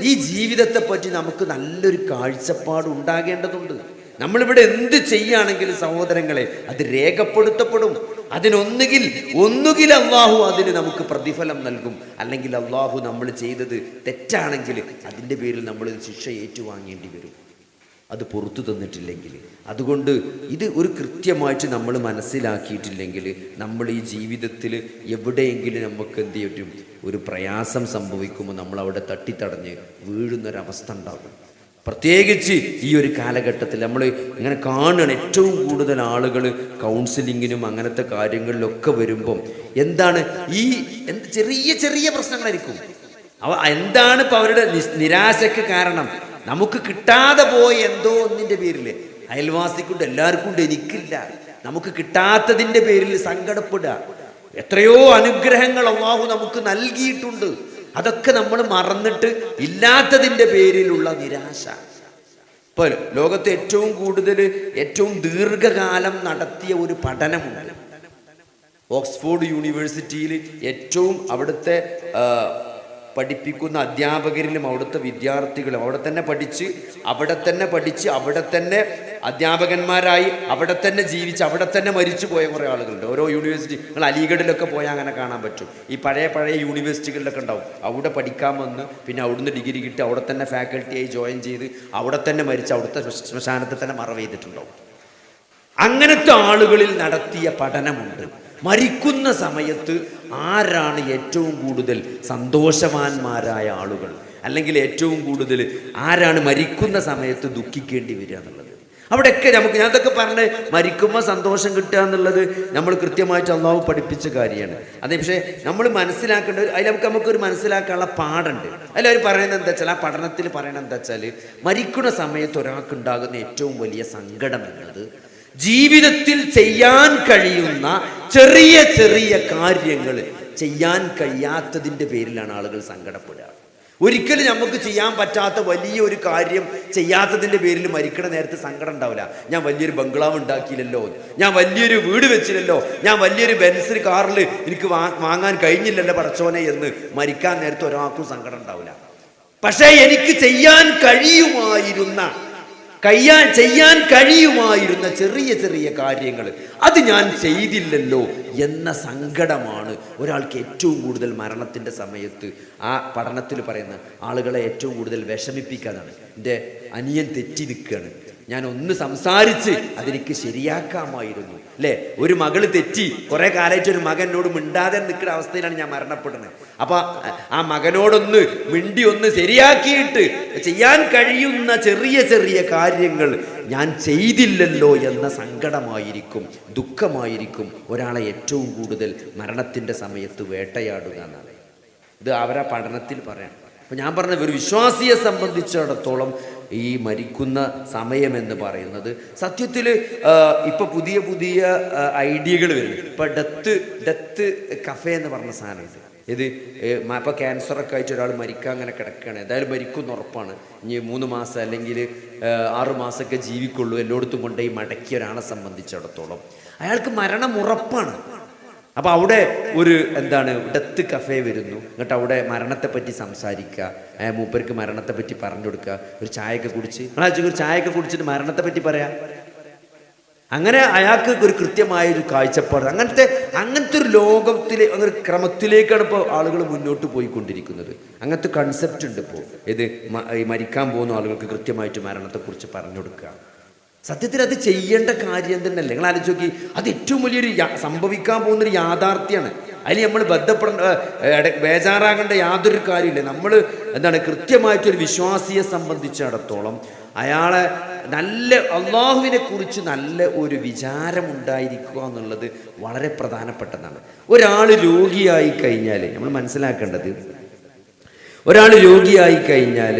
ഈ ജീവിതത്തെ പറ്റി നമുക്ക് നല്ലൊരു കാഴ്ചപ്പാട് ഉണ്ടാകേണ്ടതുണ്ട്. നമ്മളിവിടെ എന്ത് ചെയ്യുകയാണെങ്കിലും സഹോദരങ്ങളെ അത് രേഖപ്പെടുത്തപ്പെടും. അതിനൊന്നുകിൽ ഒന്നുകിൽ അള്ളാഹു അതിന് നമുക്ക് പ്രതിഫലം നൽകും. അല്ലെങ്കിൽ അള്ളാഹു നമ്മൾ ചെയ്തത് തെറ്റാണെങ്കിൽ അതിന്റെ പേരിൽ നമ്മൾ ശിക്ഷ ഏറ്റുവാങ്ങേണ്ടി വരും. അത് പുറത്തു തന്നിട്ടില്ലെങ്കിൽ. അതുകൊണ്ട് ഇത് ഒരു കൃത്യമായിട്ട് നമ്മൾ മനസ്സിലാക്കിയിട്ടില്ലെങ്കിൽ നമ്മൾ ഈ ജീവിതത്തിൽ എവിടെയെങ്കിലും നമുക്ക് എന്ത് ചെയ്യും? ഒരു പ്രയാസം സംഭവിക്കുമ്പോൾ നമ്മൾ അവിടെ തട്ടിത്തടഞ്ഞ് വീഴുന്നൊരവസ്ഥ ഉണ്ടാകും. പ്രത്യേകിച്ച് ഈ ഒരു കാലഘട്ടത്തിൽ നമ്മൾ ഇങ്ങനെ കാണുകയാണ് ഏറ്റവും കൂടുതൽ ആളുകൾ കൗൺസിലിങ്ങിനും അങ്ങനത്തെ കാര്യങ്ങളിലൊക്കെ വരുമ്പം എന്താണ് ഈ ചെറിയ ചെറിയ പ്രശ്നങ്ങളായിരിക്കും. അവ എന്താണ് ഇപ്പം അവരുടെ നിരാശയ്ക്ക് കാരണം? നമുക്ക് കിട്ടാതെ പോയ എന്തോ ഒന്നിന്റെ പേരിൽ അയൽവാസിക്കുണ്ട് എല്ലാവർക്കും ഉണ്ട് എനിക്കില്ല. നമുക്ക് കിട്ടാത്തതിന്റെ പേരിൽ സങ്കടപ്പെടുക. എത്രയോ അനുഗ്രഹങ്ങൾ അള്ളാഹു നമുക്ക് നൽകിയിട്ടുണ്ട്. അതൊക്കെ നമ്മൾ മറന്നിട്ട് ഇല്ലാത്തതിന്റെ പേരിലുള്ള നിരാശ. ഇപ്പോൾ ലോകത്തെ ഏറ്റവും കൂടുതൽ ഏറ്റവും ദീർഘകാലം നടത്തിയ ഒരു പഠനമുണ്ട്. ഓക്സ്ഫോർഡ് യൂണിവേഴ്സിറ്റിയിൽ ഏറ്റവും അവിടുത്തെ പഠിപ്പിക്കുന്ന അധ്യാപകരിലും അവിടുത്തെ വിദ്യാർത്ഥികളും അവിടെ തന്നെ പഠിച്ച് അവിടെ തന്നെ പഠിച്ച് അവിടെ തന്നെ അധ്യാപകന്മാരായി അവിടെ തന്നെ ജീവിച്ച് അവിടെ തന്നെ മരിച്ചു പോയ കുറേ ആളുകളുണ്ട്. ഓരോ യൂണിവേഴ്സിറ്റി നിങ്ങൾ അലിഗഡിലൊക്കെ പോയാൽ അങ്ങനെ കാണാൻ പറ്റും. ഈ പഴയ പഴയ യൂണിവേഴ്സിറ്റികളിലൊക്കെ ഉണ്ടാവും. അവിടെ പഠിക്കാൻ വന്ന് പിന്നെ അവിടുന്ന് ഡിഗ്രി കിട്ടി അവിടെ തന്നെ ഫാക്കൽറ്റിയായി ജോയിൻ ചെയ്ത് അവിടെ തന്നെ മരിച്ച് അവിടുത്തെ ശ്മശാനത്തിൽ തന്നെ മറവ് ചെയ്തിട്ടുണ്ടാവും. അങ്ങനത്തെ ആളുകളിൽ നടത്തിയ പഠനമുണ്ട്. മരിക്കുന്ന സമയത്ത് ആരാണ് ഏറ്റവും കൂടുതൽ സന്തോഷവാന്മാരായ ആളുകൾ? അല്ലെങ്കിൽ ഏറ്റവും കൂടുതൽ ആരാണ് മരിക്കുന്ന സമയത്ത് ദുഃഖിക്കേണ്ടി വരിക എന്നുള്ളത്? അവിടെയൊക്കെ നമുക്ക് ഞാൻ അതൊക്കെ പറഞ്ഞ് മരിക്കുമ്പോൾ സന്തോഷം കിട്ടുക എന്നുള്ളത് നമ്മൾ കൃത്യമായിട്ട് അള്ളാഹു പഠിപ്പിച്ച കാര്യമാണ്. അതെ പക്ഷേ നമ്മൾ മനസ്സിലാക്കേണ്ട അതിൽ നമുക്ക് നമുക്കൊരു മനസ്സിലാക്കാനുള്ള പാടുണ്ട് അതിൽ അവർ പറയുന്നത് എന്താ വെച്ചാൽ ആ പഠനത്തിൽ പറയണത് എന്താ വെച്ചാൽ മരിക്കുന്ന സമയത്ത് ഒരാൾക്കുണ്ടാകുന്ന ഏറ്റവും വലിയ സങ്കടം എന്നത് ജീവിതത്തിൽ ചെയ്യാൻ കഴിയുന്ന ചെറിയ ചെറിയ കാര്യങ്ങൾ ചെയ്യാൻ കഴിയാത്തതിന്റെ പേരിലാണ് ആളുകൾ സങ്കടപ്പെടുക. ഒരിക്കലും നമുക്ക് ചെയ്യാൻ പറ്റാത്ത വലിയൊരു കാര്യം ചെയ്യാത്തതിന്റെ പേരിൽ മരിക്കണ നേരത്തെ സങ്കടം ഉണ്ടാവില്ല. ഞാൻ വലിയൊരു ബംഗ്ലാവ് ഉണ്ടാക്കിയില്ലല്ലോ. ഞാൻ വലിയൊരു വീട് വെച്ചില്ലല്ലോ. ഞാൻ വലിയൊരു ബെൻസ് കാറിൽ എനിക്ക് വാങ്ങാൻ കഴിഞ്ഞില്ലല്ലോ പടച്ചോനെ എന്ന് മരിക്കാൻ നേരത്തെ ഒരാൾക്കും സങ്കടം ഉണ്ടാവില്ല. പക്ഷേ എനിക്ക് ചെയ്യാൻ കഴിയുമായിരുന്ന കയ്യാൻ ചെയ്യാൻ കഴിയുമായിരുന്ന ചെറിയ ചെറിയ കാര്യങ്ങൾ. അത് ഞാൻ ചെയ്തില്ലല്ലോ എന്ന സങ്കടമാണ് ഒരാൾക്ക് ഏറ്റവും കൂടുതൽ മരണത്തിന്റെ സമയത്ത് ആ പഠനത്തിൽ പറയുന്ന ആളുകളെ ഏറ്റവും കൂടുതൽ വിഷമിപ്പിക്കാനാണ്. എന്റെ അനിയൻ തെറ്റി നിൽക്കുകയാണ്. ഞാൻ ഒന്ന് സംസാരിച്ച് അതെനിക്ക് ശരിയാക്കാമായിരുന്നു. അല്ലേ? ഒരു മകൾ തെറ്റി കുറെ കാലമായിട്ട് ഒരു മകൻ എന്നോട് മിണ്ടാതെ നിൽക്കുന്ന അവസ്ഥയിലാണ് ഞാൻ മരണപ്പെടുന്നത്. അപ്പൊ ആ മകനോടൊന്ന് മിണ്ടി ഒന്ന് ശരിയാക്കിയിട്ട് ചെയ്യാൻ കഴിയുന്ന ചെറിയ ചെറിയ കാര്യങ്ങൾ ഞാൻ ചെയ്തില്ലല്ലോ എന്ന സങ്കടമായിരിക്കും ദുഃഖമായിരിക്കും ഒരാളെ ഏറ്റവും കൂടുതൽ മരണത്തിന്റെ സമയത്ത് വേട്ടയാടുക എന്നാണ് ഇത് അവരാ പഠനത്തിൽ പറയാം അപ്പൊ ഞാൻ പറഞ്ഞ ഒരു വിശ്വാസിയെ സംബന്ധിച്ചിടത്തോളം ഈ മരിക്കുന്ന സമയമെന്ന് പറയുന്നത്. സത്യത്തിൽ ഇപ്പം പുതിയ പുതിയ ഐഡിയകൾ വരുന്നു. ഇപ്പം ഡെത്ത് ഡെത്ത് കഫേ എന്ന് പറഞ്ഞ സാധനമുണ്ട്. ഇത് ഇപ്പൊ ക്യാൻസറൊക്കെ ആയിട്ട് ഒരാൾ മരിക്കാൻ അങ്ങനെ കിടക്കുകയാണ്. എന്തായാലും മരിക്കുന്ന ഉറപ്പാണ്. ഇനി മൂന്ന് മാസം അല്ലെങ്കിൽ ആറു മാസമൊക്കെ ജീവിക്കുള്ളൂ. എല്ലായിടത്തും കൊണ്ടുപോയി മടക്കിയ ഒരാളെ സംബന്ധിച്ചിടത്തോളം. അയാൾക്ക് മരണം ഉറപ്പാണ്. അപ്പോൾ അവിടെ ഒരു എന്താണ് ഡെത്ത് കഫേ വരുന്നു. എന്നിട്ട് അവിടെ മരണത്തെ പറ്റി സംസാരിക്കുക മൂപ്പർക്ക് മരണത്തെ പറ്റി പറഞ്ഞു കൊടുക്കുക ഒരു ചായയൊക്കെ കുടിച്ച്. നിങ്ങളാ ഒരു ചായയൊക്കെ കുടിച്ചിട്ട് മരണത്തെ പറ്റി പറയാം. അങ്ങനെ അയാൾക്ക് ഒരു കൃത്യമായ ഒരു കാഴ്ചപ്പാട്. അങ്ങനത്തെ അങ്ങനത്തെ ഒരു ലോകത്തിലെ അങ്ങനെ ക്രമത്തിലേക്കാണ് ഇപ്പോൾ ആളുകൾ മുന്നോട്ട് പോയിക്കൊണ്ടിരിക്കുന്നത്. അങ്ങനത്തെ കൺസെപ്റ്റ് ഉണ്ട് ഇപ്പോൾ ഇത് മരിക്കാൻ പോകുന്ന ആളുകൾക്ക് കൃത്യമായിട്ട് മരണത്തെക്കുറിച്ച് പറഞ്ഞു കൊടുക്കുക സത്യത്തിൽ അത് ചെയ്യേണ്ട കാര്യം തന്നെയല്ലേ? നിങ്ങൾ ആലോചിച്ച് നോക്കി. അത് ഏറ്റവും വലിയൊരു സംഭവിക്കാൻ പോകുന്നൊരു യാഥാർത്ഥ്യമാണ് അതിൽ നമ്മൾ ബന്ധപ്പെടേണ്ട ബേജാറാകേണ്ട യാതൊരു കാര്യമില്ല. നമ്മൾ എന്താണ് കൃത്യമായിട്ടൊരു വിശ്വാസിയെ സംബന്ധിച്ചിടത്തോളം അയാളെ നല്ല അള്ളാഹുവിനെ കുറിച്ച് നല്ല ഒരു വിചാരം ഉണ്ടായിരിക്കുക എന്നുള്ളത് വളരെ പ്രധാനപ്പെട്ടതാണ്. ഒരാൾ രോഗിയായി കഴിഞ്ഞാൽ നമ്മൾ മനസ്സിലാക്കേണ്ടത് ഒരാൾ രോഗിയായി കഴിഞ്ഞാൽ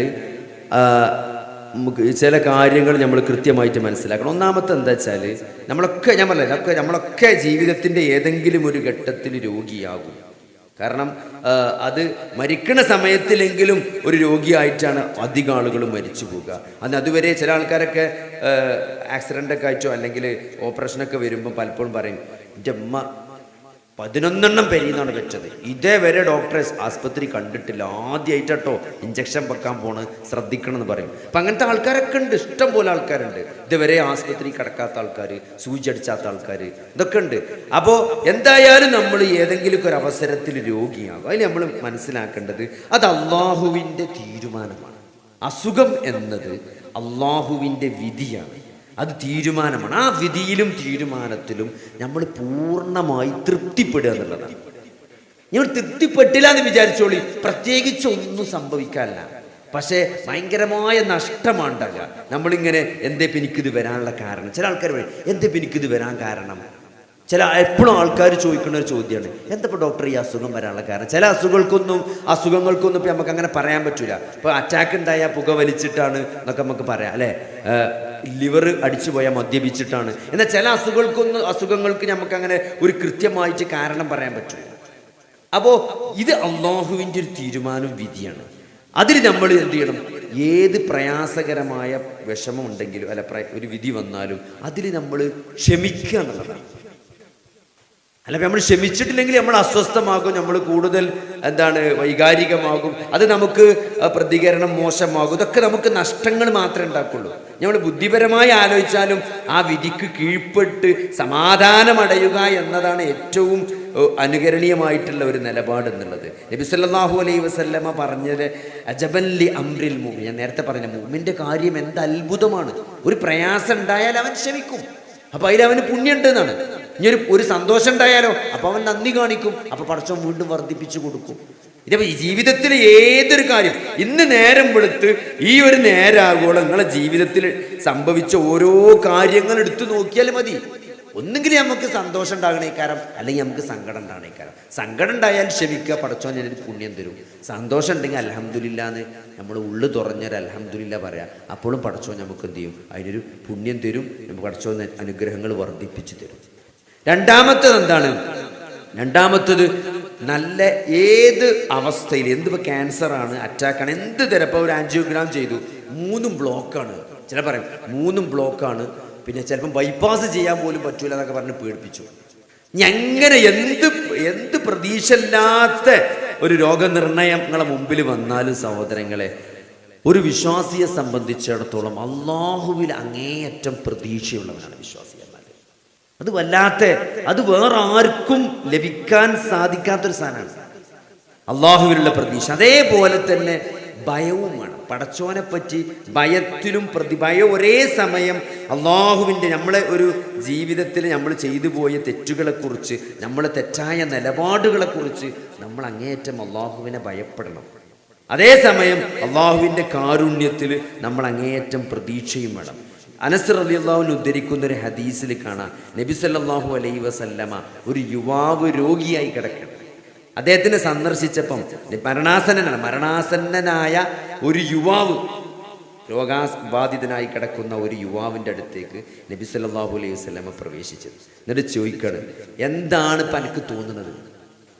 ചില കാര്യങ്ങൾ നമ്മൾ കൃത്യമായിട്ട് മനസ്സിലാക്കണം. ഒന്നാമത്തെ എന്താ വെച്ചാൽ നമ്മളൊക്കെ ഞാൻ ഒക്കെ നമ്മളൊക്കെ ജീവിതത്തിന്റെ ഏതെങ്കിലും ഒരു ഘട്ടത്തിൽ രോഗിയാകും. കാരണം അത് മരിക്കണ സമയത്തിലെങ്കിലും ഒരു രോഗിയായിട്ടാണ് അധികം ആളുകൾ മരിച്ചു പോകുക അന്ന് അതുവരെ ചില ആൾക്കാരൊക്കെ ആക്സിഡന്റൊക്കെ ആയിട്ടോ അല്ലെങ്കിൽ ഓപ്പറേഷനൊക്കെ വരുമ്പോൾ പലപ്പോഴും പറയും എന്റെ അമ്മ പതിനൊന്നെണ്ണം പെരിയെന്നാണ് വെച്ചത്. ഇതേവരെ ഡോക്ടറെ ആസ്പത്രി കണ്ടിട്ടില്ല. ആദ്യമായിട്ടോ ഇഞ്ചക്ഷൻ വെക്കാൻ പോണ് ശ്രദ്ധിക്കണം എന്ന് പറയും. അപ്പം അങ്ങനത്തെ ആൾക്കാരൊക്കെ ഉണ്ട്. ഇഷ്ടം പോലെ ആൾക്കാരുണ്ട്. ഇതുവരെ ആസ്പത്രി കിടക്കാത്ത ആൾക്കാർ സൂചി അടിച്ചാത്ത ആൾക്കാർ ഇതൊക്കെ ഉണ്ട്. അപ്പോൾ എന്തായാലും നമ്മൾ ഏതെങ്കിലും ഒരു അവസരത്തിൽ രോഗിയാകും. അതിൽ നമ്മൾ മനസ്സിലാക്കേണ്ടത് അത് അള്ളാഹുവിന്റെ തീരുമാനമാണ്. അസുഖം എന്നത് അള്ളാഹുവിന്റെ വിധിയാണ്. അത് തീരുമാനമാണ്. ആ വിധിയിലും തീരുമാനത്തിലും നമ്മൾ പൂർണമായി തൃപ്തിപ്പെടുക എന്നുള്ളതാണ്. ഞങ്ങൾ തൃപ്തിപ്പെട്ടില്ല എന്ന് വിചാരിച്ചോളി. പ്രത്യേകിച്ച് ഒന്നും സംഭവിക്കാനില്ല പക്ഷേ ഭയങ്കരമായ നഷ്ടമാണ് ഉണ്ടാകുക നമ്മളിങ്ങനെ എന്തേ എനിക്കിത് വരാനുള്ള കാരണം? ചില ആൾക്കാർ പറയും എന്തേ എനിക്കിത് വരാൻ കാരണം? ചില എപ്പോഴും ആൾക്കാർ ചോദിക്കുന്ന ഒരു ചോദ്യമാണ്. എന്തപ്പോൾ ഡോക്ടർ ഈ അസുഖം വരാനുള്ള കാരണം? ചില അസുഖങ്ങൾക്കൊന്നും അസുഖങ്ങൾക്കൊന്നും ഇപ്പം നമുക്ക് അങ്ങനെ പറയാൻ പറ്റില്ല ഇപ്പോൾ അറ്റാക്ക് ഉണ്ടായ പുക വലിച്ചിട്ടാണ് എന്നൊക്കെ നമുക്ക് പറയാം അല്ലേ? ലിവർ അടിച്ചു പോയാൽ മദ്യപിച്ചിട്ടാണ്. എന്നാൽ ചില അസുഖങ്ങൾക്കൊന്നും അസുഖങ്ങൾക്ക് നമുക്ക് അങ്ങനെ ഒരു കൃത്യമായിട്ട് കാരണം പറയാൻ പറ്റില്ല. അപ്പോൾ ഇത് അള്ളാഹുവിന്റെ ഒരു തീരുമാനവും വിധിയാണ്. അതിൽ നമ്മൾ എന്ത് ചെയ്യണം? ഏത് പ്രയാസകരമായ വിഷമം ഉണ്ടെങ്കിലും അല്ല ഒരു വിധി വന്നാലും അതിൽ നമ്മൾ ക്ഷമിക്കുക എന്നുള്ളതാണ്. അല്ല നമ്മൾ ക്ഷമിച്ചിട്ടില്ലെങ്കിൽ നമ്മൾ അസ്വസ്ഥമാകും നമ്മൾ കൂടുതൽ എന്താണ് വൈകാരികമാകും. അത് നമുക്ക് പ്രതികരണം മോശമാകും. ഇതൊക്കെ നമുക്ക് നഷ്ടങ്ങൾ മാത്രമേ ഉണ്ടാക്കുള്ളൂ. നമ്മൾ ബുദ്ധിപരമായി ആലോചിച്ചാലും ആ വിധിക്ക് കീഴ്പ്പെട്ട് സമാധാനമടയുക എന്നതാണ് ഏറ്റവും അനുകരണീയമായിട്ടുള്ള ഒരു നിലപാട് എന്നുള്ളത്. നബി സല്ലാഹു അലൈ വസല്ലമ പറഞ്ഞത് അജബല്ലി അംറിൽ മൂമി ഞാൻ നേരത്തെ പറഞ്ഞ മൂമിന്റെ കാര്യം എന്ത് അത്ഭുതമാണ്. ഒരു പ്രയാസം ഉണ്ടായാൽ അവൻ ക്ഷമിക്കും. അപ്പൊ അതിൽ അവന് പുണ്യമുണ്ട് എന്നാണ്. ഇനി ഒരു ഒരു സന്തോഷം ഉണ്ടായാലോ? അപ്പൊ അവൻ നന്ദി കാണിക്കും. അപ്പൊ പടച്ചവൻ വീണ്ടും വർദ്ധിപ്പിച്ചു കൊടുക്കും. ഇതിപ്പോ ഈ ജീവിതത്തിലെ ഏതൊരു കാര്യം? ഇന്ന് നേരം വെളുത്ത് ഈ ഒരു നേരാകോളം നിങ്ങളെ ജീവിതത്തിൽ സംഭവിച്ച ഓരോ കാര്യങ്ങൾ എടുത്തു നോക്കിയാൽ മതി. ഒന്നുകിൽ നമുക്ക് സന്തോഷം ഉണ്ടാകണേക്കാരം അല്ലെങ്കിൽ നമുക്ക് സങ്കടം ഉണ്ടാകണേക്കാരം. സങ്കടം ഉണ്ടായാൽ ക്ഷമിക്കുക പടച്ചോൻ ഞാനൊരു പുണ്യം തരും. സന്തോഷം ഉണ്ടെങ്കിൽ അലഹമുല്ലാന്ന് നമ്മൾ ഉള്ളു തുറഞ്ഞൊരു അലഹമുല്ല പറയാം. അപ്പോഴും പടച്ചോൻ നമുക്ക് എന്ത് ചെയ്യും? അതിനൊരു പുണ്യം തരും. നമുക്ക് പടച്ചോൻ അനുഗ്രഹങ്ങൾ വർദ്ധിപ്പിച്ചു തരും. രണ്ടാമത്തത് എന്താണ്? രണ്ടാമത്തത് നല്ല ഏത് അവസ്ഥയിൽ എന്തിപ്പോൾ ക്യാൻസറാണ് അറ്റാക്കാണ് എന്ത് തിരപ്പോ ഒരു ആൻജിയോഗ്രാം ചെയ്തു മൂന്നും ബ്ലോക്കാണ് ചില പറയും മൂന്നും ബ്ലോക്കാണ് പിന്നെ ചിലപ്പം ബൈപ്പാസ് ചെയ്യാൻ പോലും പറ്റൂല എന്നൊക്കെ പറഞ്ഞ് പേടിപ്പിച്ചു. എങ്ങനെ എന്ത് എന്ത് പ്രതീക്ഷയില്ലാത്ത ഒരു രോഗനിർണയം നിങ്ങളെ മുമ്പിൽ വന്നാലും സഹോദരങ്ങളെ ഒരു വിശ്വാസിയെ സംബന്ധിച്ചിടത്തോളം അള്ളാഹുവിൽ അങ്ങേയറ്റം പ്രതീക്ഷയുള്ളവനാണ് വിശ്വാസി എന്നാൽ അത് വല്ലാത്ത അത് വേറെ ആർക്കും ലഭിക്കാൻ സാധിക്കാത്തൊരു സാധനമാണ്. അള്ളാഹുവിനുള്ള പ്രതീക്ഷ. അതേപോലെ തന്നെ ഭയവും വേണം പടച്ചോനെ പറ്റി ഭയത്തിലും പ്രതി ഭയം ഒരേ സമയം അള്ളാഹുവിന്റെ നമ്മളെ ഒരു ജീവിതത്തിൽ നമ്മൾ ചെയ്തു പോയ തെറ്റുകളെക്കുറിച്ച് നമ്മളെ തെറ്റായ നിലപാടുകളെക്കുറിച്ച് നമ്മൾ അങ്ങേയറ്റം അള്ളാഹുവിനെ ഭയപ്പെടണം. അതേസമയം അള്ളാഹുവിന്റെ കാരുണ്യത്തിൽ നമ്മൾ അങ്ങേയറ്റം പ്രതീക്ഷയും വേണം. അനസർ അലി ഉദ്ധരിക്കുന്ന ഒരു ഹദീസിൽ കാണാം. നബി സല്ലാഹു അലൈ വസല്ലമ ഒരു യുവാവ് രോഗിയായി കിടക്കണം. അദ്ദേഹത്തിനെ സന്ദർശിച്ചപ്പം മരണാസന്നനാണ്. മരണാസന്നനായ ഒരു യുവാവ് രോഗാബാധിതനായി കിടക്കുന്ന ഒരു യുവാവിന്റെ അടുത്തേക്ക് നബി സല്ലാഹു അലൈഹി വസല്ലമ പ്രവേശിച്ചത്. എന്നിട്ട് ചോദിക്കണം എന്താണ് പനക്ക് തോന്നുന്നത്?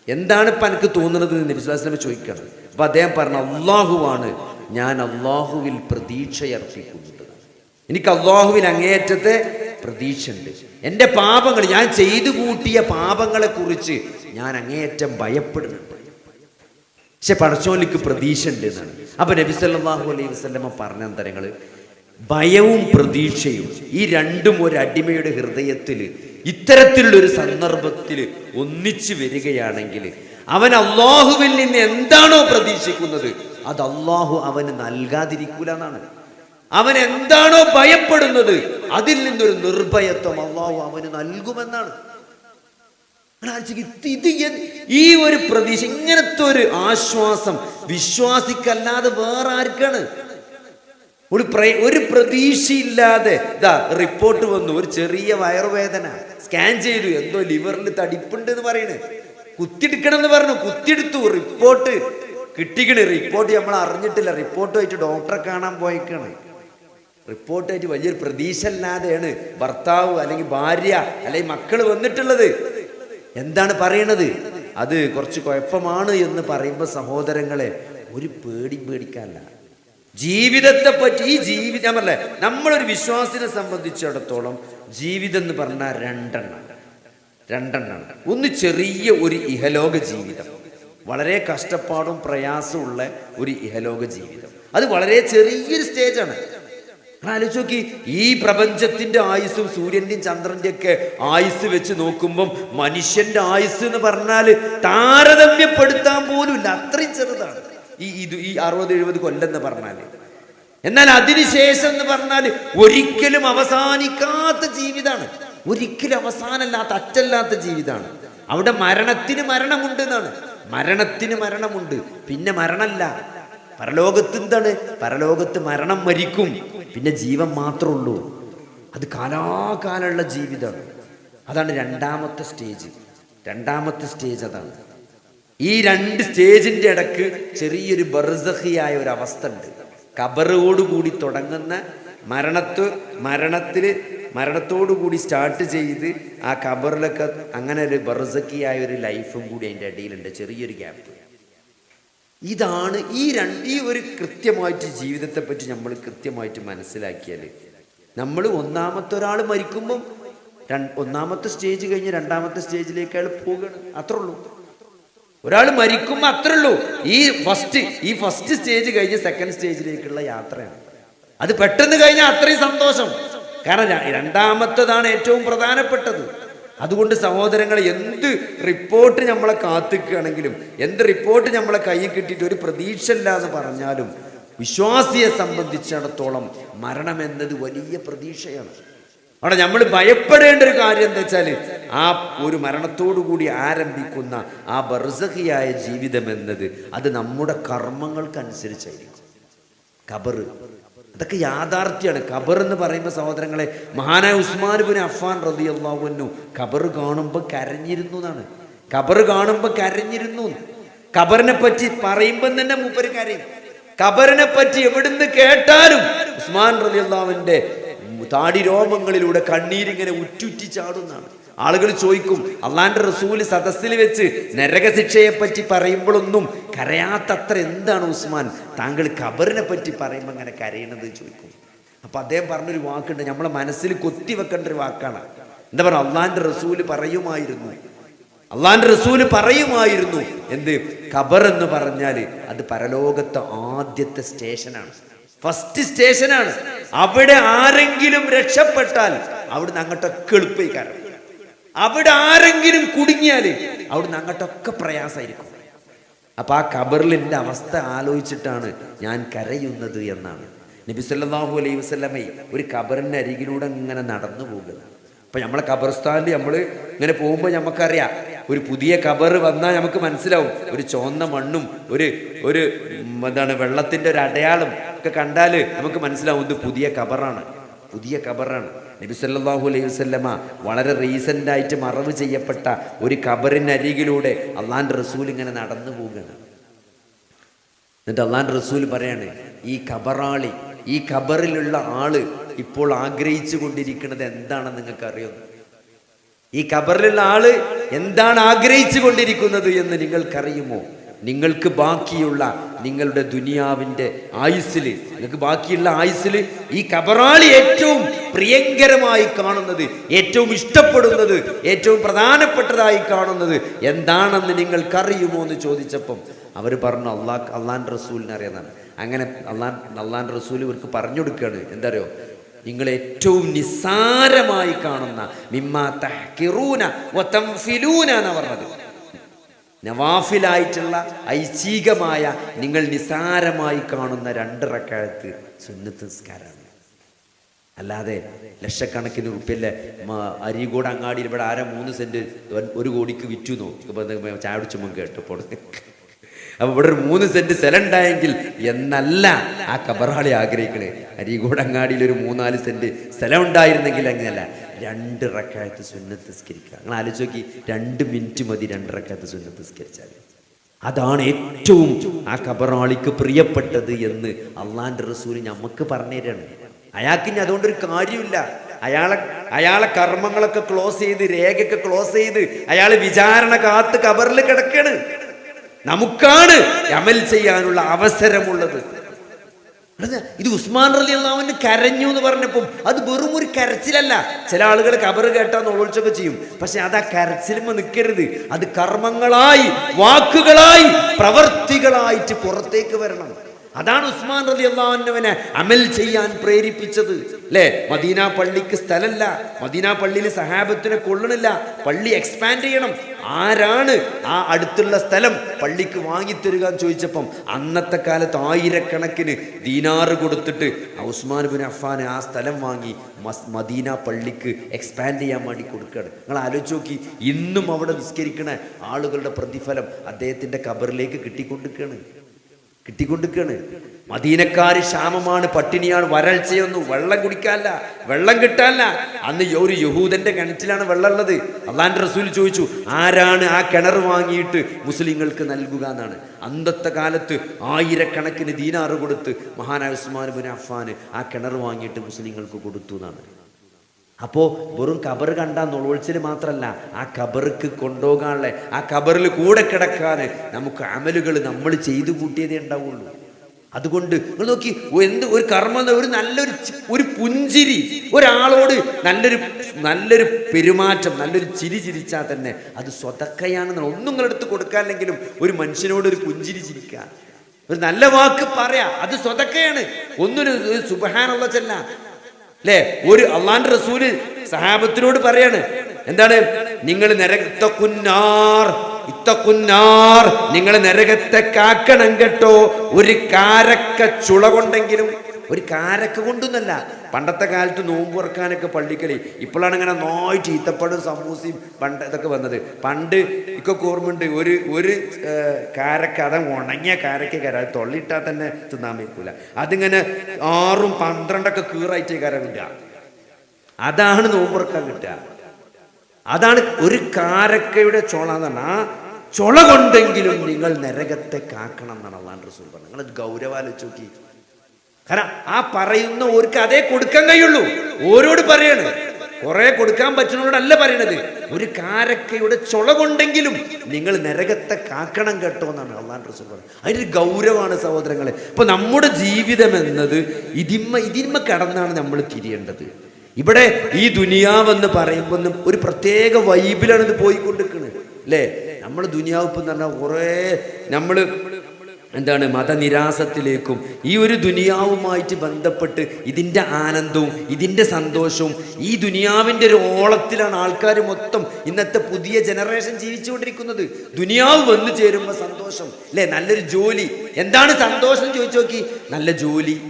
എന്താണ് പനക്ക് തോന്നുന്നത്? എന്ന് നബി വസല്ലമ ചോദിക്കണം. അപ്പം അദ്ദേഹം പറഞ്ഞു അള്ളാഹുവാണ് ഞാൻ അള്ളാഹുവിൽ പ്രതീക്ഷയർപ്പിക്കുന്നത്. എനിക്ക് അള്ളാഹുവിൽ അങ്ങേയറ്റത്തെ പ്രതീക്ഷയുണ്ട്. എന്റെ പാപങ്ങൾ ഞാൻ ചെയ്തു കൂട്ടിയ പാപങ്ങളെക്കുറിച്ച് ഞാൻ അങ്ങേയറ്റം ഭയപ്പെടുന്നുണ്ട്. പക്ഷെ പടച്ചോലിക്ക് പ്രതീക്ഷ ഉണ്ട് എന്നാണ്. അപ്പൊ നബി സല്ലല്ലാഹു അലൈഹി വസല്ലമ പറഞ്ഞ അന്തരങ്ങൾ ഭയവും പ്രതീക്ഷയും ഈ രണ്ടും ഒരു അടിമയുടെ ഹൃദയത്തിൽ ഇത്തരത്തിലുള്ള ഒരു സന്ദർഭത്തിൽ ഒന്നിച്ചു വരികയാണെങ്കിൽ അവൻ അള്ളാഹുവിൽ നിന്ന് എന്താണോ പ്രതീക്ഷിക്കുന്നത് അത് അള്ളാഹു അവന് നൽകാതിരിക്കൂല എന്നാണ്. അവൻ എന്താണോ ഭയപ്പെടുന്നത് അതിൽ നിന്നൊരു നിർഭയത്വം അള്ളാഹു അവന് നൽകുമെന്നാണ്. ഈ ഒരു പ്രതീക്ഷ ഇങ്ങനത്തെ ഒരു ആശ്വാസം വിശ്വാസിക്കല്ലാതെ വേറെ ആർക്കാണ്? ഒരു ഒരു പ്രതീക്ഷയില്ലാതെ ഇതാ റിപ്പോർട്ട് വന്നു ഒരു ചെറിയ വയറുവേദന സ്കാൻ ചെയ്തു എന്തോ ലിവറിൽ തടിപ്പുണ്ട് എന്ന് പറയണേ. കുത്തിയെടുക്കണം എന്ന് പറഞ്ഞു കുത്തിയെടുത്തു റിപ്പോർട്ട് കിട്ടിക്കണ് റിപ്പോർട്ട് നമ്മൾ അറിഞ്ഞിട്ടില്ല റിപ്പോർട്ടുമായിട്ട് ഡോക്ടറെ കാണാൻ പോയേക്കാണ്. റിപ്പോർട്ടായിട്ട് വലിയൊരു പ്രതീക്ഷ അല്ലാതെയാണ് ഭർത്താവ് അല്ലെങ്കിൽ ഭാര്യ അല്ലെങ്കിൽ മക്കൾ വന്നിട്ടുള്ളത്. എന്താണ് പറയണത്? അത് കുറച്ച് കുഴപ്പമാണ് എന്ന് പറയുമ്പോൾ സഹോദരങ്ങളെ ഒരു പേടി പേടിക്കാനല്ല. ജീവിതത്തെ പറ്റി ഈ ജീവിതം ഞാൻ പറഞ്ഞേ നമ്മളൊരു വിശ്വാസിനെ സംബന്ധിച്ചിടത്തോളം ജീവിതം എന്ന് പറഞ്ഞാൽ രണ്ടെണ്ണം. രണ്ടെണ്ണം. ഒന്ന് ചെറിയ ഒരു ഇഹലോക ജീവിതം. വളരെ കഷ്ടപ്പാടും പ്രയാസമുള്ള ഒരു ഇഹലോക ജീവിതം. അത് വളരെ ചെറിയൊരു സ്റ്റേജാണ് ആലോചിച്ച് നോക്കി ഈ പ്രപഞ്ചത്തിന്റെ ആയുസ്സും സൂര്യന്റെയും ചന്ദ്രന്റെ ഒക്കെ ആയുസ് വെച്ച് നോക്കുമ്പം മനുഷ്യന്റെ ആയുസ് എന്ന് പറഞ്ഞാൽ താരതമ്യപ്പെടുത്താൻ പോലും ഇല്ല. അത്രയും ചെറുതാണ്. ഈ ഇത് ഈ അറുപത് എഴുപത് കൊല്ലം എന്ന് പറഞ്ഞാൽ. എന്നാൽ അതിനുശേഷം എന്ന് പറഞ്ഞാൽ ഒരിക്കലും അവസാനിക്കാത്ത ജീവിതമാണ് ഒരിക്കലും അവസാനമല്ലാത്ത അറ്റല്ലാത്ത ജീവിതമാണ് അവിടെ മരണത്തിന് മരണമുണ്ട് എന്നാണ് മരണത്തിന് മരണമുണ്ട്. പിന്നെ മരണമല്ല. പരലോകത്ത് എന്താണ്? പരലോകത്ത് മരണം മരിക്കും. പിന്നെ ജീവൻ മാത്രമേ ഉള്ളൂ. അത് കാലാകാലമുള്ള ജീവിതമാണ് അതാണ് രണ്ടാമത്തെ സ്റ്റേജ് രണ്ടാമത്തെ സ്റ്റേജ് അതാണ്. ഈ രണ്ട് സ്റ്റേജിന്റെ ഇടയ്ക്ക് ചെറിയൊരു ബർസഹിയായ ഒരു അവസ്ഥ ഉണ്ട്. കബറോടുകൂടി തുടങ്ങുന്ന മരണത്ത് മരണത്തിൽ മരണത്തോടുകൂടി സ്റ്റാർട്ട് ചെയ്ത് ആ കബറിലൊക്കെ അങ്ങനെ ഒരു ബർസക്കിയായ ഒരു ലൈഫും കൂടി അതിന്റെ ഇടയിലുണ്ട് ചെറിയൊരു ഗ്യാപ്പ് ഇതാണ് ഈ രണ്ട് ഈ ഒരു കൃത്യമായിട്ട് ജീവിതത്തെ പറ്റി നമ്മൾ കൃത്യമായിട്ട് മനസ്സിലാക്കിയാൽ നമ്മൾ ഒന്നാമത്തെ ഒരാൾ മരിക്കുമ്പം ഒന്നാമത്തെ സ്റ്റേജ് കഴിഞ്ഞ് രണ്ടാമത്തെ സ്റ്റേജിലേക്ക് അയാൾ പോകണം അത്രേ ഉള്ളൂ ഒരാൾ മരിക്കുമ്പോൾ അത്രേ ഉള്ളൂ ഈ ഫസ്റ്റ് ഈ ഫസ്റ്റ് സ്റ്റേജ് കഴിഞ്ഞ് സെക്കൻഡ് സ്റ്റേജിലേക്കുള്ള യാത്രയാണ്. അത് പെട്ടെന്ന് കഴിഞ്ഞാൽ അത്രയും സന്തോഷം. കാരണം രണ്ടാമത്തതാണ് ഏറ്റവും പ്രധാനപ്പെട്ടത്. അതുകൊണ്ട് സഹോദരങ്ങളെ എന്ത് റിപ്പോർട്ട് നമ്മളെ കാത്തിക്കുകയാണെങ്കിലും എന്ത് റിപ്പോർട്ട് നമ്മളെ കയ്യിൽ കിട്ടിയിട്ട് ഒരു പ്രതീക്ഷ എന്ന് പറഞ്ഞാലും വിശ്വാസിയെ സംബന്ധിച്ചിടത്തോളം മരണം എന്നത് വലിയ പ്രതീക്ഷയാണ്. അവിടെ നമ്മൾ ഭയപ്പെടേണ്ട ഒരു കാര്യം എന്താ വെച്ചാൽ ആ ഒരു കൂടി ആരംഭിക്കുന്ന ആ ബർസഹിയായ ജീവിതം എന്നത് അത് നമ്മുടെ കർമ്മങ്ങൾക്കനുസരിച്ചായിരിക്കും. ഖബറ്. അതൊക്കെ യാഥാർത്ഥ്യമാണ്. ഖബർ എന്ന് പറയുമ്പോൾ സഹോദരങ്ങളെ മഹാനായ ഉസ്മാൻ ബിൻ അഫാൻ റതി അള്ളാഹുന്നു ഖബർ കാണുമ്പോൾ കരഞ്ഞിരുന്നു എന്നാണ്. ഖബർ കാണുമ്പോൾ കരഞ്ഞിരുന്നു. ഖബറിനെ പറ്റി പറയുമ്പോൾ തന്നെ മൂപ്പര് കരയും. ഖബറിനെ പറ്റി എവിടുന്ന് കേട്ടാലും ഉസ്മാൻ റതി അള്ളാഹുവിന്റെ താടി രോമങ്ങളിലൂടെ കണ്ണീരിങ്ങനെ ഉറ്റുറ്റി ചാടുന്നതാണ്. ആളുകൾ ചോദിക്കും അള്ളാന്റെ റസൂൽ സദസ്സിൽ വെച്ച് നരകശിക്ഷയെ പറ്റി പറയുമ്പോഴൊന്നും കരയാത്തത്ര എന്താണ് ഉസ്മാൻ? താങ്കൾ ഖബറിനെ പറ്റി പറയുമ്പോൾ അങ്ങനെ കരയണത് ചോദിക്കും. അപ്പൊ അദ്ദേഹം പറഞ്ഞൊരു വാക്കുണ്ട് നമ്മളെ മനസ്സിൽ കൊത്തി വെക്കേണ്ട ഒരു വാക്കാണ്. എന്താ പറയുക? അള്ളാന്റെ റസൂൽ പറയുമായിരുന്നു. അള്ളാന്റെ റസൂൽ പറയുമായിരുന്നു. എന്ത്? ഖബർ എന്ന് പറഞ്ഞാൽ അത് പരലോകത്തെ ആദ്യത്തെ സ്റ്റേഷനാണ്. ഫസ്റ്റ് സ്റ്റേഷനാണ്. അവിടെ ആരെങ്കിലും രക്ഷപ്പെട്ടാൽ അവിടുന്ന് അങ്ങോട്ടൊക്കെ എളുപ്പമായി കാരണം അവിടെ ആരെങ്കിലും കുടുങ്ങിയാൽ അവിടുന്ന് അങ്ങോട്ടൊക്കെ പ്രയാസമായിരിക്കും. അപ്പൊ ആ ഖബറിലിന്റെ അവസ്ഥ ആലോചിച്ചിട്ടാണ് ഞാൻ കരയുന്നത് എന്നാണ്. നബി സല്ലല്ലാഹു അലൈഹി വസ്ലമേ ഒരു ഖബറിന്റെ അരികിലൂടെ ഇങ്ങനെ നടന്നു പോകുന്നത്. അപ്പൊ നമ്മളെ ഖബർസ്ഥാനിൽ നമ്മൾ ഇങ്ങനെ പോകുമ്പോൾ നമുക്കറിയാം ഒരു പുതിയ കബർ വന്നാൽ നമുക്ക് മനസ്സിലാവും. ഒരു ചുവന്ന മണ്ണും ഒരു ഒരു എന്താണ് വെള്ളത്തിന്റെ ഒരു അടയാളം ഒക്കെ കണ്ടാൽ നമുക്ക് മനസ്സിലാവും ഇത് പുതിയ കബറാണ് പുതിയ ഖബറാണ്. നബി സല്ലല്ലാഹു അലൈഹി വസല്ലമ വളരെ റീസന്റായിട്ട് മറവ് ചെയ്യപ്പെട്ട ഒരു കബറിനരികിലൂടെ അള്ളാന്റെ റസൂൽ ഇങ്ങനെ നടന്നു പോവുകയാണ്. എന്നിട്ട് അള്ളാന്റെ റസൂൽ പറയാണ് ഈ കബറാളി ഈ കബറിലുള്ള ആൾ ഇപ്പോൾ ആഗ്രഹിച്ചു കൊണ്ടിരിക്കുന്നത് എന്താണെന്ന് നിങ്ങൾക്ക് അറിയുന്നു ഈ കബറിലുള്ള ആൾ എന്താണ് ആഗ്രഹിച്ചു കൊണ്ടിരിക്കുന്നത് എന്ന് നിങ്ങൾക്കറിയുമോ? നിങ്ങൾക്ക് ബാക്കിയുള്ള നിങ്ങളുടെ ദുനിയാവിന്റെ ആയുസ്സിൽ നിങ്ങൾക്ക് ബാക്കിയുള്ള ആയുസ്സിൽ ഈ കബറാളി ഏറ്റവും പ്രിയങ്കരമായി കാണുന്നത് ഏറ്റവും ഇഷ്ടപ്പെടുന്നത് ഏറ്റവും പ്രധാനപ്പെട്ടതായി കാണുന്നത് എന്താണെന്ന് നിങ്ങൾക്കറിയുമോ എന്ന് ചോദിച്ചപ്പം അവർ പറഞ്ഞു അള്ളാഹ് അള്ളാൻ റസൂലിനെ അറിയാന്നാണ് അങ്ങനെ അള്ളാൻ അള്ളാൻ റസൂൽ ഇവർക്ക് പറഞ്ഞു കൊടുക്കുകയാണ്. എന്താ അറിയോ നിങ്ങൾ ഏറ്റവും നിസ്സാരമായി കാണുന്ന മിമ്മാ തഹ്കിറൂന എന്ന് പറഞ്ഞത്. നവാഫിലായിട്ടുള്ള ഐച്ഛികമായ നിങ്ങൾ നിസാരമായി കാണുന്ന രണ്ട് റക്കാഴത്ത് സുന്നത്ത് നിസ്കാരമാണ്. അല്ലാതെ ലക്ഷക്കണക്കിന് റുപ്യല്ലേ? അരീകോട് അങ്ങാടിയിൽ ഇവിടെ ആരെ മൂന്ന് സെന്റ് ഒരു- കോടിക്ക് വിറ്റു നോക്കും ചായ കുടിച്ചുമ്പോൾ കേട്ടപ്പോൾ. അപ്പൊ ഇവിടെ ഒരു മൂന്ന് സെന്റ് സ്ഥലം എന്നല്ല ആ കബറാളി ആഗ്രഹിക്കണേ. അരീകോട് അങ്ങാടിയിൽ ഒരു മൂന്നാൽ സെന്റ് സ്ഥലം ഉണ്ടായിരുന്നെങ്കിൽ അങ്ങനെയല്ല. രണ്ട് റക്കായത്ത് സുന്നത്ത് നിസ്കരിക്കുക. നിങ്ങൾ ആലോചിച്ച് നോക്കി രണ്ട് മിനിറ്റ് മതി രണ്ട് റക്കായത്ത് സുന്നത്ത് നിസ്കരിച്ചാൽ അതാണ് ഏറ്റവും ആ കബറാളിക്ക് പ്രിയപ്പെട്ടത് എന്ന് അള്ളാന്റെ റസൂൽ നമുക്ക് പറഞ്ഞുതരാണ്. അയാൾക്ക് ഇനി അതുകൊണ്ടൊരു കാര്യമില്ല അയാളെ അയാളെ കർമ്മങ്ങളൊക്കെ ക്ലോസ് ചെയ്ത് രേഖയൊക്കെ ക്ലോസ് ചെയ്ത് അയാൾ വിചാരണ കാത്ത് കബറിൽ കിടക്കാണ്. നമുക്കാണ് അമൽ ചെയ്യാനുള്ള അവസരമുള്ളത്. ഇത് ഉസ്മാൻ റലി അള്ളാഹുവിന് കരഞ്ഞു എന്ന് പറഞ്ഞപ്പം അത് വെറും ഒരു കരച്ചിലല്ല. ചില ആളുകൾ കബർ കേട്ടാൽ നോളിച്ചൊക്കെ ചെയ്യും. പക്ഷെ അത് ആ കരച്ചിലുമ്പോൾ നിൽക്കരുത് അത് കർമ്മങ്ങളായി വാക്കുകളായി പ്രവർത്തികളായിട്ട് പുറത്തേക്ക് വരണം. അതാണ് ഉസ്മാൻ റലി അള്ളാഹുവിനെ അമൽ ചെയ്യാൻ പ്രേരിപ്പിച്ചത്. അല്ലേ മദീന പള്ളിക്ക് സ്ഥലമല്ല മദീന പള്ളിയിൽ സഹാബത്തിനെ കൊള്ളണില്ല. പള്ളി എക്സ്പാൻഡ് ചെയ്യണം. ആരാണ് ആ അടുത്തുള്ള സ്ഥലം പള്ളിക്ക് വാങ്ങിത്തരുക എന്ന് ചോദിച്ചപ്പം അന്നത്തെ കാലത്ത് ആയിരക്കണക്കിന് ദീനാറ് കൊടുത്തിട്ട് ഉസ്മാൻ ബിൻ അഫ്ഫാൻ ആ സ്ഥലം വാങ്ങി മദീന പള്ളിക്ക് എക്സ്പാൻഡ് ചെയ്യാൻ വേണ്ടി കൊടുക്കുകയാണ്. നിങ്ങൾ ആലോചിച്ച് നോക്കി. ഇന്നും അവിടെ നിസ്കരിക്കണ ആളുകളുടെ പ്രതിഫലം അദ്ദേഹത്തിന്റെ കബറിലേക്ക് കിട്ടിക്കൊണ്ടിരിക്കുകയാണ്. കിട്ടിക്കൊണ്ടിരിക്കുകയാണ്. മദീനക്കാര് ക്ഷാമമാണ് പട്ടിണിയാണ് വരൾച്ചയൊന്നും വെള്ളം കുടിക്കാനല്ല വെള്ളം കിട്ടാനല്ല. അന്ന് ഒരു യഹൂദന്റെ കിണറ്റിലാണ് വെള്ളം ഉള്ളത് അള്ളാന്റെ റസൂൽ ചോദിച്ചു ആരാണ് ആ കിണർ വാങ്ങിയിട്ട് മുസ്ലിങ്ങൾക്ക് നൽകുക എന്നാണ്? അന്നത്തെ കാലത്ത് ആയിരക്കണക്കിന് ദീനാറ് കൊടുത്ത് മഹാനായ ഉസ്മാൻ ബുൻ അഫ്ഫാന് ആ കിണർ വാങ്ങിയിട്ട് മുസ്ലിങ്ങൾക്ക് കൊടുത്തു എന്നാണ്. അപ്പോൾ വെറും കബർ കണ്ടാൽ നുളവൊളിച്ചിൽ മാത്രമല്ല ആ കബർക്ക് കൊണ്ടുപോകാനുള്ള ആ കബറിൽ കൂടെ കിടക്കാൻ നമുക്ക് അമലുകൾ നമ്മൾ ചെയ്തു കൂട്ടിയതേ ഉണ്ടാവുള്ളൂ. അതുകൊണ്ട് നിങ്ങൾ നോക്കി എന്ത് ഒരു കർമ്മം ഒരു നല്ലൊരു ഒരു പുഞ്ചിരി ഒരാളോട് നല്ലൊരു നല്ലൊരു പെരുമാറ്റം നല്ലൊരു ചിരി ചിരിച്ചാൽ തന്നെ അത് സ്വതക്കയാണെന്ന് ഒന്നും നിങ്ങളെടുത്ത് കൊടുക്കാനില്ലെങ്കിലും ഒരു മനുഷ്യനോട് ഒരു പുഞ്ചിരി ചിരിക്കുക. ഒരു നല്ല വാക്ക് പറയാ അത് സ്വതക്കയാണ്. ഒന്നൊരു സുബഹാനുള്ള ചെല്ല. അല്ലേ ഒരു അള്ളാന്റെ റസൂൽ സഹാബത്തിനോട് പറയാണ്. എന്താണ്? നിങ്ങൾ നരകത്തക്കുന്നാർ ഇത്തക്കുന്നാർ നിങ്ങൾ നരകത്തെ കാക്കണം കേട്ടോ ഒരു കാരക്ക ചുള കൊണ്ടെങ്കിലും ഒരു കാരക്ക കൊണ്ടൊന്നല്ല. പണ്ടത്തെ കാലത്ത് നോമ്പ് ഉറക്കാനൊക്കെ പള്ളിക്കളി. ഇപ്പോഴാണ് ഇങ്ങനെ നോയ് ചീത്തപ്പടും സമൂസയും പണ്ട് ഇതൊക്കെ വന്നത്. പണ്ട് ഇക്കൊക്കെ ഓർമ്മയുണ്ട് ഒരു ഒരു കാരക്ക അത് ഉണങ്ങിയ കാരക്ക കര അത് തൊള്ളിയിട്ടാൽ തന്നെ തിന്നാൻ വയ്ക്കൂല. അതിങ്ങനെ ആറും പന്ത്രണ്ടൊക്കെ കീറായിട്ട് കര കിട്ടുക അതാണ് നോമ്പുറക്കാൻ കിട്ടുക. അതാണ് ഒരു കാരക്കയുടെ ചോള എന്ന് പറഞ്ഞാൽ ചൊള കൊണ്ടെങ്കിലും നിങ്ങൾ നരകത്തെ കാക്കണം എന്നാണ് അള്ളാൻ റസൂൽ പറഞ്ഞത്. നിങ്ങൾ ഗൗരവാലോചിച്ച് നോക്കി. കാരണം ആ പറയുന്ന ഓർക്ക് അതേ കൊടുക്കാൻ കഴിയുള്ളൂ. ഓരോട് പറയാണ്. കുറെ കൊടുക്കാൻ പറ്റുന്നവരോടല്ല പറയണത്. ഒരു കാരക്കയുടെ ചുള കൊണ്ടെങ്കിലും നിങ്ങൾ നരകത്തെ കാക്കണം കേട്ടോ എന്നാണ് അള്ളാൻ റസൂൽ പറഞ്ഞത്. അതിനൊരു ഗൗരവമാണ് സഹോദരങ്ങളെ. ഇപ്പൊ നമ്മുടെ ജീവിതം എന്നത് ഇതിന്മ ഇതിന്മ കടന്നാണ് നമ്മൾ തിരിയേണ്ടത്. ഇവിടെ ഈ ദുനിയാവെന്ന് പറയുമ്പോൾ ഒരു പ്രത്യേക വൈബിലാണ് ഇത് പോയിക്കൊണ്ടിരിക്കുന്നത് അല്ലേ? നമ്മൾ ദുനിയാവ് ഇപ്പം എന്ന് പറഞ്ഞാൽ കുറേ നമ്മൾ എന്താണ് മതനിരാസത്തിലേക്കും ഈ ഒരു ദുനിയാവുമായിട്ട് ബന്ധപ്പെട്ട് ഇതിന്റെ ആനന്ദവും ഇതിന്റെ സന്തോഷവും ഈ ദുനിയാവിന്റെ ഒരു ഓളത്തിലാണ് ആൾക്കാർ മൊത്തം ഇന്നത്തെ പുതിയ ജനറേഷൻ ജീവിച്ചുകൊണ്ടിരിക്കുന്നത്. ദുനിയാവ് വന്നു ചേരുമ്പോൾ സന്തോഷം. അല്ലേ? നല്ലൊരു ജോലി. എന്താണ് സന്തോഷം ചോദിച്ചു നോക്കി. നല്ല ജോലി.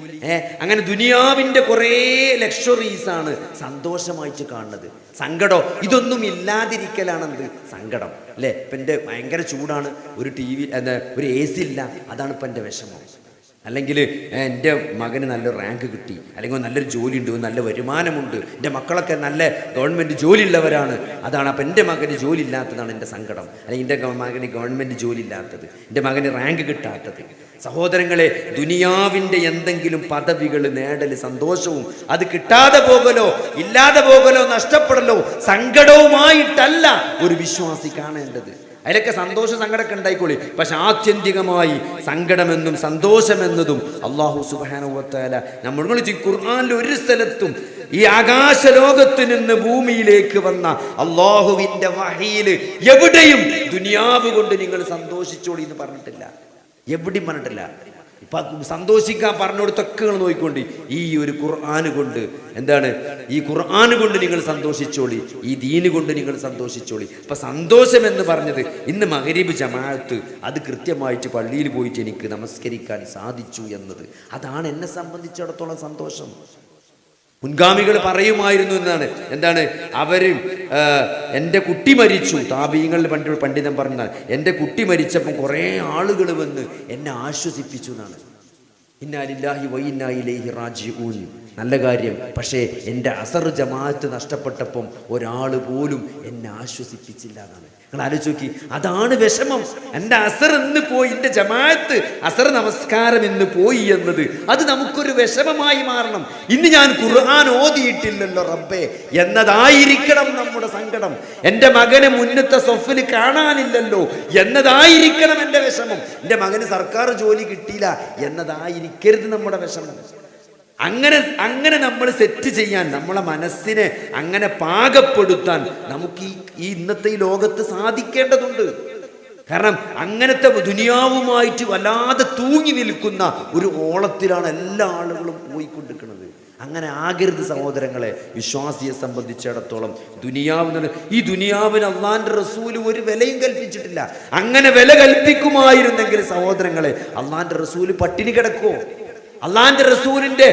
അങ്ങനെ ദുനിയാവിന്റെ കുറേ ലക്ഷറീസാണ് സന്തോഷമായിട്ട് കാണുന്നത്. സങ്കടം ഇതൊന്നും ഇല്ലാതിരിക്കലാണെന്ത്? സങ്കടം അല്ലേ? ഇപ്പം എന്റെ ഭയങ്കര ചൂടാണ്. ഒരു ടി വി എന്താ ഒരു എ സി ഇല്ല. അതാണ് ഇപ്പം എന്റെ വിഷമം. അല്ലെങ്കിൽ എന്റെ മകന് നല്ല റാങ്ക് കിട്ടി അല്ലെങ്കിൽ നല്ലൊരു ജോലി ഉണ്ട് നല്ല വരുമാനമുണ്ട് എന്റെ മക്കളൊക്കെ നല്ല ഗവൺമെന്റ് ജോലി ഉള്ളവരാണ് അതാണ് അപ്പം എന്റെ മകന് ജോലി ഇല്ലാത്തതാണ് എന്റെ സങ്കടം അല്ലെങ്കിൽ എന്റെ മകന് ഗവൺമെന്റ് ജോലി ഇല്ലാത്തത് എന്റെ മകന് റാങ്ക് കിട്ടാത്തത്. സഹോദരങ്ങളെ ദുനിയാവിന്റെ എന്തെങ്കിലും പദവികൾ നേടൽ സന്തോഷവും അത് കിട്ടാതെ പോകലോ ഇല്ലാതെ പോകലോ നഷ്ടപ്പെടലോ സങ്കടവുമായിട്ടല്ല ഒരു വിശ്വാസി കാണേണ്ടത്. അതിലൊക്കെ സന്തോഷ സങ്കടമൊക്കെ ഉണ്ടായിക്കോളി. പക്ഷെ ആത്യന്തികമായി സങ്കടമെന്നും സന്തോഷമെന്നതും അള്ളാഹു സുബാനുവത്താല നമ്മൾ ഖുർആാനിൽ ഒരു സ്ഥലത്തും ഈ ആകാശ ലോകത്ത് നിന്ന് ഭൂമിയിലേക്ക് വന്ന അള്ളാഹുവിന്റെ വഹയിൽ എവിടെയും ദുനിയാവ് കൊണ്ട് നിങ്ങൾ സന്തോഷിച്ചോളി എന്ന് പറഞ്ഞിട്ടില്ല. എവിടെയും പറഞ്ഞിട്ടില്ല. സന്തോഷിക്കാൻ പറഞ്ഞുകൊടുത്തൊക്കെ നിങ്ങൾ നോക്കിക്കൊണ്ട്. ഈ ഒരു ഖുർആന് കൊണ്ട് എന്താണ്? ഈ ഖുർആാന് കൊണ്ട് നിങ്ങൾ സന്തോഷിച്ചോളി. ഈ ദീന് കൊണ്ട് നിങ്ങൾ സന്തോഷിച്ചോളി. അപ്പൊ സന്തോഷം എന്ന് പറഞ്ഞത് ഇന്ന് മകരീബ് ജമാഅത്ത് അത് കൃത്യമായിട്ട് പള്ളിയിൽ പോയിട്ട് എനിക്ക് നമസ്കരിക്കാൻ സാധിച്ചു എന്നത്. അതാണ് എന്നെ സംബന്ധിച്ചിടത്തോളം സന്തോഷം. മുൻഗാമികൾ പറയുമായിരുന്നു എന്നാണ്. എന്താണ്? അവരും എന്റെ കുട്ടി മരിച്ചു. താപീയങ്ങളിൽ പണ്ട് പണ്ഡിതൻ പറഞ്ഞാൽ എന്റെ കുട്ടി മരിച്ചപ്പം കുറേ ആളുകൾ വന്ന് എന്നെ ആശ്വസിപ്പിച്ചു എന്നാണ്. ഇന്നാലില്ലാഹി വൈന്നായിലേഹി റാജിഊൻ. നല്ല കാര്യം. പക്ഷേ എന്റെ അസർ ജമാഅത്ത് നഷ്ടപ്പെട്ടപ്പം ഒരാൾ പോലും എന്നെ ആശ്വസിപ്പിച്ചില്ല എന്നാണ്. നിങ്ങൾ ആലോചിച്ച് നോക്കി. അതാണ് വിഷമം. എന്റെ അസർ എന്ന് പോയി എന്റെ ജമാഅത്ത് അസർ നമസ്കാരം എന്ന് പോയി എന്നത് അത് നമുക്കൊരു വിഷമമായി മാറണം. ഇന്ന് ഞാൻ ഖുർആൻ ഓതിയിട്ടില്ലല്ലോ റബ്ബേ. എന്നതായിരിക്കണം നമ്മുടെ സങ്കടം. എന്റെ മകനെ മുന്നത്തെ സൊഫിൽ കാണാനില്ലല്ലോ. എന്നതായിരിക്കണം എന്റെ വിഷമം. എന്റെ മകന് സർക്കാർ ജോലി കിട്ടിയില്ല. എന്നതായിരിക്കരുത് നമ്മുടെ വിഷമം. അങ്ങനെ അങ്ങനെ നമ്മൾ സെറ്റ് ചെയ്യാൻ നമ്മളെ മനസ്സിനെ അങ്ങനെ പാകപ്പെടുത്താൻ നമുക്ക് ഈ ഈ ഇന്നത്തെ ഈ ലോകത്ത് സാധിക്കേണ്ടതുണ്ട്. കാരണം അങ്ങനത്തെ ദുനിയാവുമായിട്ട് വല്ലാതെ തൂങ്ങി നിൽക്കുന്ന ഒരു ഓളത്തിലാണ് എല്ലാ ആളുകളും പോയിക്കൊണ്ടിരിക്കുന്നത്. അങ്ങനെ ആകരുത് സഹോദരങ്ങളെ വിശ്വാസിയെ സംബന്ധിച്ചിടത്തോളം. ദുനിയാവ് ഈ ദുനിയാവിന് അള്ളാന്റെ റസൂൽ ഒരു വിലയും കൽപ്പിച്ചിട്ടില്ല. അങ്ങനെ വില കൽപ്പിക്കുമായിരുന്നെങ്കിൽ സഹോദരങ്ങളെ അള്ളാന്റെ റസൂൽ പട്ടിണി കിടക്കുമോ അള്ളാന്റെ റസൂലിന്റെ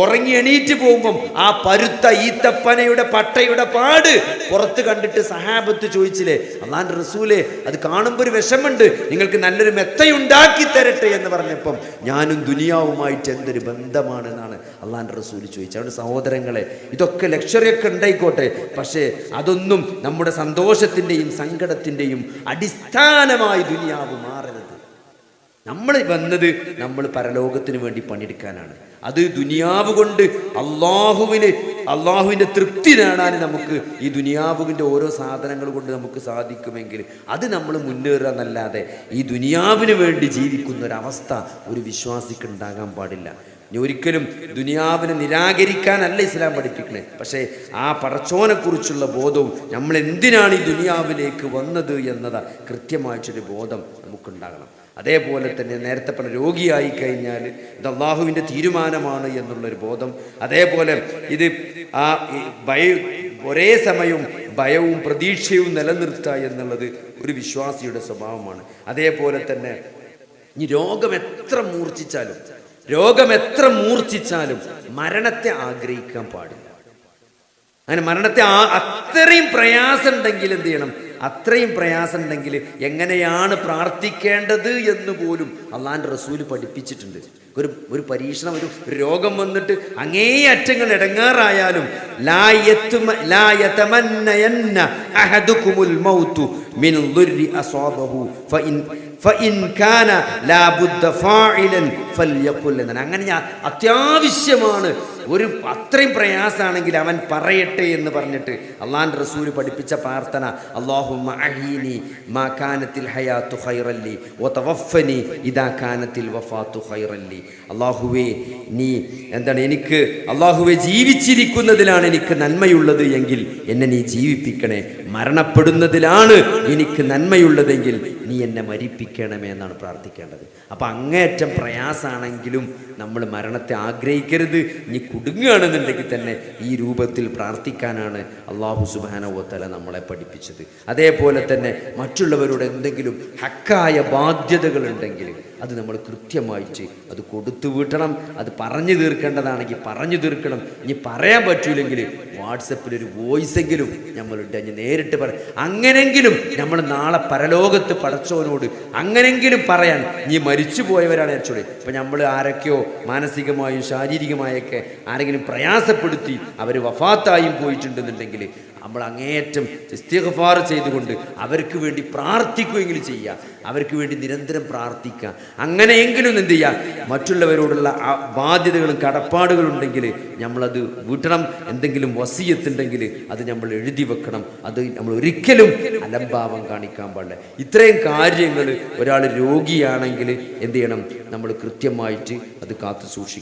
ഉറങ്ങി എണീറ്റ് പോകുമ്പം ആ പരുത്ത ഈത്തപ്പനയുടെ പട്ടയുടെ പാട് പുറത്ത് കണ്ടിട്ട് സഹാബത്ത് ചോദിച്ചില്ലേ അള്ളാന്റെ റസൂലെ അത് കാണുമ്പോൾ ഒരു വിഷമുണ്ട് നിങ്ങൾക്ക് നല്ലൊരു മെത്തയുണ്ടാക്കി തരട്ടെ എന്ന് പറഞ്ഞപ്പം ഞാനും ദുനിയാവുമായിട്ട് എന്തൊരു ബന്ധമാണെന്നാണ് അള്ളാന്റെ റസൂൽ ചോദിച്ചത്. അതുകൊണ്ട് സഹോദരങ്ങളെ ഇതൊക്കെ ലക്ഷറിയൊക്കെ ഉണ്ടായിക്കോട്ടെ പക്ഷേ അതൊന്നും നമ്മുടെ സന്തോഷത്തിന്റെയും സങ്കടത്തിന്റെയും അടിസ്ഥാനമായി ദുനിയാവ് മാറരുത്. നമ്മൾ വന്നത് നമ്മൾ പരലോകത്തിന് വേണ്ടി പണിയെടുക്കാനാണ്. അത് ദുനിയാവ് കൊണ്ട് അള്ളാഹുവിന് അള്ളാഹുവിന്റെ തൃപ്തി നേടാൻ നമുക്ക് ഈ ദുനിയാവുവിന്റെ ഓരോ സാധനങ്ങൾ കൊണ്ട് നമുക്ക് സാധിക്കുമെങ്കിൽ അത് നമ്മൾ മുന്നേറുക എന്നല്ലാതെ ഈ ദുനിയാവിന് വേണ്ടി ജീവിക്കുന്ന ഒരവസ്ഥ ഒരു വിശ്വാസിക്ക് ഉണ്ടാകാൻ പാടില്ല. ഇനി ഒരിക്കലും ദുനിയാവിനെ നിരാകരിക്കാനല്ല ഇസ്ലാം പഠിപ്പിക്കുന്നത് പക്ഷേ ആ പടച്ചോനെക്കുറിച്ചുള്ള ബോധവും നമ്മൾ എന്തിനാണ് ഈ ദുനിയാവിലേക്ക് വന്നത് എന്നത് കൃത്യമായിട്ടൊരു ബോധം നമുക്കുണ്ടാകണം. അതേപോലെ തന്നെ നേരത്തെ പറഞ്ഞ രോഗിയായി കഴിഞ്ഞാൽ ഇത് അള്ളാഹുവിന്റെ തീരുമാനമാണ് എന്നുള്ളൊരു ബോധം. അതേപോലെ ഇത് ആ ഭയ ഒരേ സമയം ഭയവും പ്രതീക്ഷയും നിലനിർത്തുക എന്നുള്ളത് ഒരു വിശ്വാസിയുടെ സ്വഭാവമാണ്. അതേപോലെ തന്നെ ഇനി രോഗം എത്ര മൂർച്ഛിച്ചാലും രോഗം എത്ര മൂർച്ഛിച്ചാലും മരണത്തെ ആഗ്രഹിക്കാൻ പാടില്ല. അങ്ങനെ മരണത്തെ അത്രയും പ്രയാസം ഉണ്ടെങ്കിൽ എന്ത് ചെയ്യണം? അത്രയും പ്രയാസം ഉണ്ടെങ്കിൽ എങ്ങനെയാണ് പ്രാർത്ഥിക്കേണ്ടത് എന്ന് പോലും അള്ളാന്റെ റസൂൽ പഠിപ്പിച്ചിട്ടുണ്ട്. ഒരു ഒരു പരീക്ഷണം ഒരു രോഗം വന്നിട്ട് അങ്ങേയറ്റങ്ങൾ ഇടങ്ങാറായാലും അങ്ങനെ ഞാൻ അത്യാവശ്യമാണ് ഒരു അത്രയും പ്രയാസമാണെങ്കിൽ അവൻ പറയട്ടെ എന്ന് പറഞ്ഞിട്ട് അള്ളാൻ റസൂൽ പഠിപ്പിച്ച പ്രാർത്ഥന അള്ളാഹുവേ നീ എന്താണ് എനിക്ക് അള്ളാഹുവെ ജീവിച്ചിരിക്കുന്നതിലാണ് എനിക്ക് നന്മയുള്ളത് എങ്കിൽ എന്നെ നീ ജീവിപ്പിക്കണേ. മരണപ്പെടുന്നതിലാണ് എനിക്ക് നന്മയുള്ളതെങ്കിൽ നീ എന്നെ മരിപ്പിക്കണമേ എന്നാണ് പ്രാർത്ഥിക്കേണ്ടത്. അപ്പം അങ്ങേറ്റം പ്രയാസമാണെങ്കിലും നമ്മൾ മരണത്തെ ആഗ്രഹിക്കരുത് ഇനി കുടുങ്ങുകയാണെന്നുണ്ടെങ്കിൽ തന്നെ ഈ രൂപത്തിൽ പ്രാർത്ഥിക്കാനാണ് അള്ളാഹു സുബാനവത്തല നമ്മളെ പഠിപ്പിച്ചത്. അതേപോലെ തന്നെ മറ്റുള്ളവരോട് എന്തെങ്കിലും ഹക്കായ ബാധ്യതകളുണ്ടെങ്കിൽ അത് നമ്മൾ കൃത്യമായിട്ട് അത് കൊടുത്തു വീട്ടണം അത് പറഞ്ഞു തീർക്കേണ്ടതാണെങ്കിൽ പറഞ്ഞു തീർക്കണം. ഇനി പറയാൻ പറ്റൂലെങ്കിൽ വാട്സപ്പിൽ ഒരു വോയിസ് എങ്കിലും നമ്മളുണ്ട് ഇനി നേരിട്ട് പറ അങ്ങനെങ്കിലും നമ്മൾ നാളെ പരലോകത്ത് പടച്ചവനോട് അങ്ങനെങ്കിലും പറയാൻ നീ മരിച്ചു പോയവരാണ് അച്ഛോടെ ഇപ്പം നമ്മൾ ആരൊക്കെയോ മാനസികമായും ശാരീരികമായൊക്കെ ആരെങ്കിലും പ്രയാസപ്പെടുത്തി അവർ വഫാത്തായും പോയിട്ടുണ്ടെന്നുണ്ടെങ്കിൽ നമ്മൾ അങ്ങേയറ്റം ഇസ്തിഗ്ഫാർ ചെയ്തുകൊണ്ട് അവർക്ക് വേണ്ടി പ്രാർത്ഥിക്കുമെങ്കിലും ചെയ്യുക. അവർക്ക് വേണ്ടി നിരന്തരം പ്രാർത്ഥിക്കുക. അങ്ങനെയെങ്കിലും എന്ത് ചെയ്യുക? മറ്റുള്ളവരോടുള്ള ബാധ്യതകളും കടപ്പാടുകളും ഉണ്ടെങ്കിൽ നമ്മളത് വീട്ടണം എന്തെങ്കിലും വസീയത്തുണ്ടെങ്കിൽ അത് നമ്മൾ എഴുതി വെക്കണം. അത് നമ്മൾ ഒരിക്കലും അലംഭാവം കാണിക്കാൻ പാടില്ല. ഇത്രയും കാര്യങ്ങൾ ഒരാൾ രോഗിയാണെങ്കിൽ എന്ത് ചെയ്യണം? നമ്മൾ കൃത്യമായിട്ട് അത് കാത്തു സൂക്ഷിക്കണം.